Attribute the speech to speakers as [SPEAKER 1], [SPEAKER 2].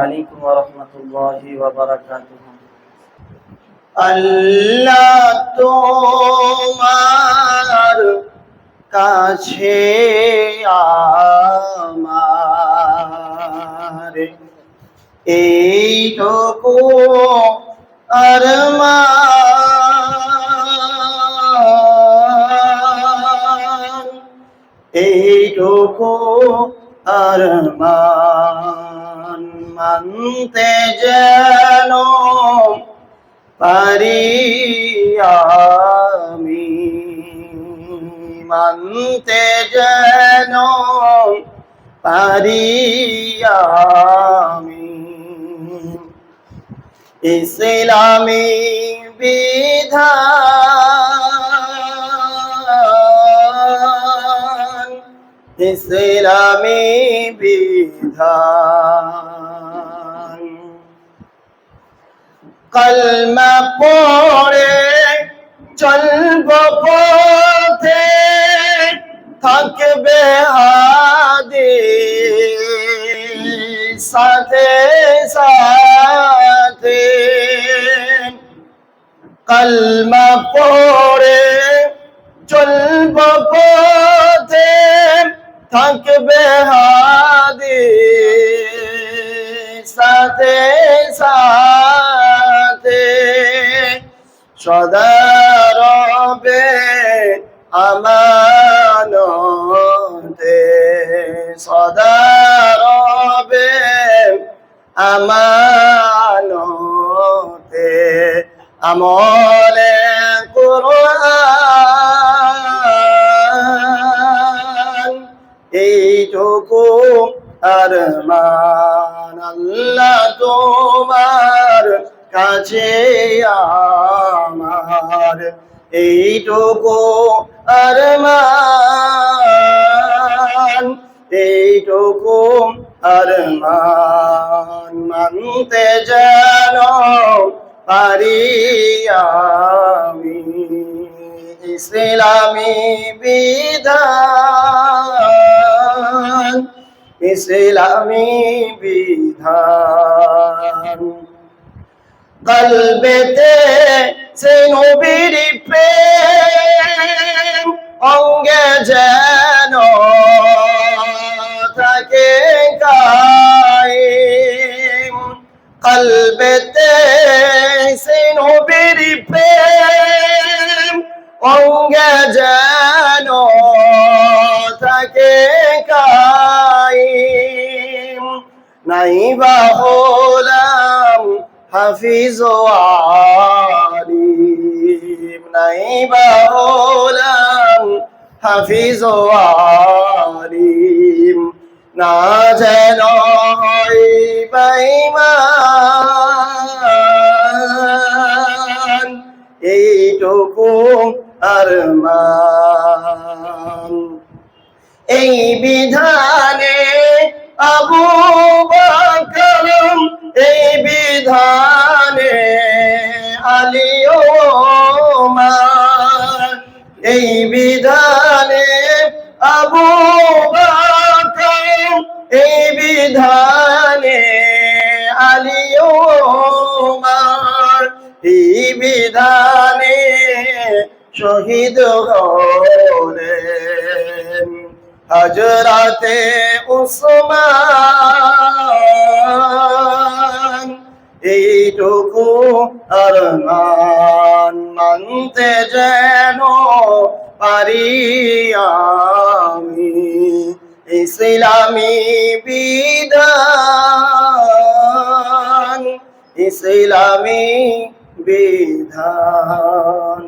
[SPEAKER 1] আলাইকুম ওয়া রাহমাতুল্লাহি ওয়া বারাকাতুহু।
[SPEAKER 2] আল্লাহ তোমার কাছে আমার। এইটুকু আরমান এইটুকু আরমান মানতে যেন পারি আমি। মানতে যেন পারি আমি। ইসলামী বিধান ইসলামী বিধান কলমা পড়ে চলব পথে থাকবে হাদি সাথে সাথে কলমা পড়ে চলব পথে থাকবে হাদি সাথে সাথে। সদা রবে আমানতে সদা রবে আমানতে। আমলে কুরআন এইটুকু আর মান আল্লাহ তোমার কাছে আমার। এইটুকু আর মান এইটুকু আর মান মানতে যেন পারি আমি। ইসলামী বিধান ইসলামী বিধান কলবেতে সে নবীর প্রেম অঙ্গে যেন থাকে কায়েম কলবেতে সে নবীর প্রেম অঙ্গে যেন থাকে কায়েম নাই বা হলাম হাফিজ আলিম। নাই বা হলাম হাফিজ আলিম। না যেন বেঈমান, এইটুকু আর মান। এই বিধানে আবু বকরম, এই বিধানে আলী ওমর। এই বিধানে আবু বকরম, এই বিধানে আলী ওমর। এই বিধানে শহীদ হলেন। হজরতে উসমান। এইটুকু আরমান মানতে যেন পারি আমি। ইসলামী বিধান ইসলামী বিধান।